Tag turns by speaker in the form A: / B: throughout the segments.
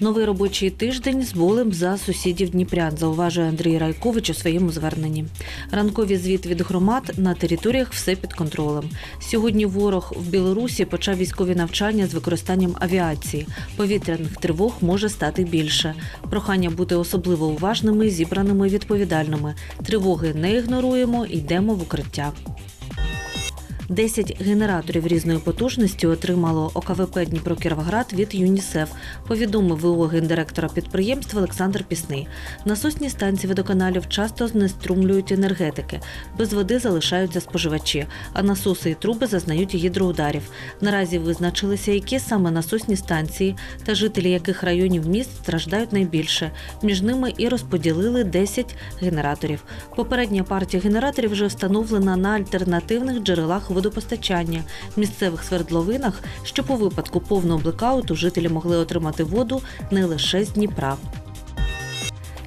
A: Новий робочий тиждень з болем за сусідів Дніпрян, зауважує Андрій Райкович у своєму зверненні. Ранкові звіт від громад на територіях все під контролем. Сьогодні ворог в Білорусі почав військові навчання з використанням авіації. Повітряних тривог може стати більше. Прохання бути особливо уважними, зібраними, відповідальними. Тривоги не ігноруємо, йдемо в укриття. 10 генераторів різної потужності отримало ОКВП Дніпро-Кіровоград від ЮНІСЕФ, повідомив ВО гендиректора підприємства Олександр Пісний. Насосні станції водоканалів часто знеструмлюють енергетики. Без води залишаються споживачі, а насоси і труби зазнають гідроударів. Наразі визначилися, які саме насосні станції та жителі яких районів міст страждають найбільше. Між ними і розподілили 10 генераторів. Попередня партія генераторів вже встановлена на альтернативних джерелах водопостачання, в місцевих свердловинах, щоб у випадку повного блекауту жителі могли отримати воду не лише з Дніпра.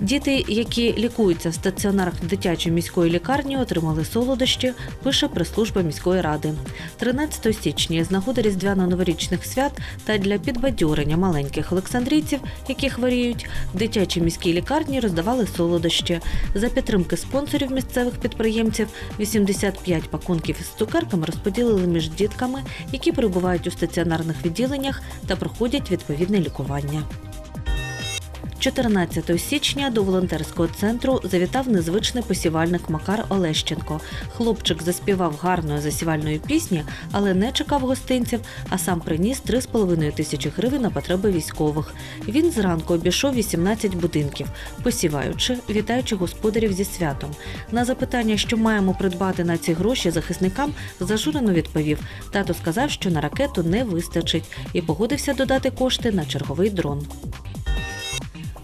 A: Діти, які лікуються в стаціонарах дитячої міської лікарні, отримали солодощі, пише прес-служба міської ради. 13 січня з нагоди різдвяно-новорічних свят та для підбадьорення маленьких олександрійців, які хворіють, в дитячій міській лікарні роздавали солодощі. За підтримки спонсорів місцевих підприємців 85 пакунків із цукерками розподілили між дітками, які перебувають у стаціонарних відділеннях та проходять відповідне лікування. 14 січня до волонтерського центру завітав незвичний посівальник Макар Олещенко. Хлопчик заспівав гарної засівальної пісні, але не чекав гостинців, а сам приніс 3,5 тисячі гривень на потреби військових. Він зранку обійшов 18 будинків, посіваючи, вітаючи господарів зі святом. На запитання, що маємо придбати на ці гроші захисникам, зажурено відповів: тато сказав, що на ракету не вистачить, і погодився додати кошти на черговий дрон.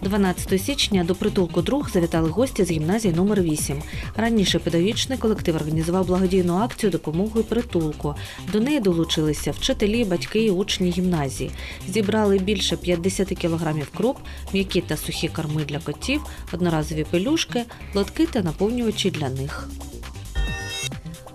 A: 12 січня до притулку друг завітали гості з гімназії номер 8 Раніше педагогічний колектив організував благодійну акцію допомоги притулку. До неї долучилися вчителі, батьки і учні гімназії. Зібрали більше 50 кілограмів круп, м'які та сухі корми для котів, одноразові пелюшки, лотки та наповнювачі для них.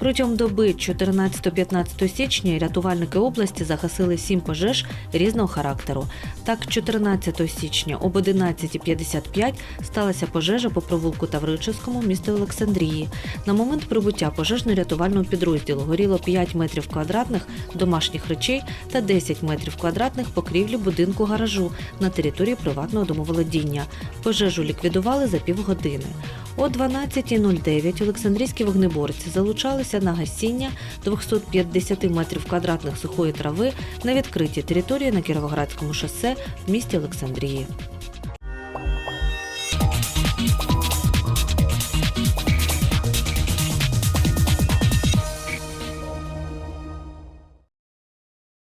A: Протягом доби 14-15 січня рятувальники області загасили сім пожеж різного характеру. Так, 14 січня об 11.55 сталася пожежа по провулку Таврическому міста Олександрії. На момент прибуття пожежно-рятувального підрозділу горіло 5 метрів квадратних домашніх речей та 10 метрів квадратних покрівлі будинку гаражу на території приватного домоволодіння. Пожежу ліквідували за півгодини. О 12.09 Олександрійські вогнеборці залучалися на гасіння 250 метрів квадратних сухої трави на відкритій території на Кіровоградському шосе в місті Олександрії.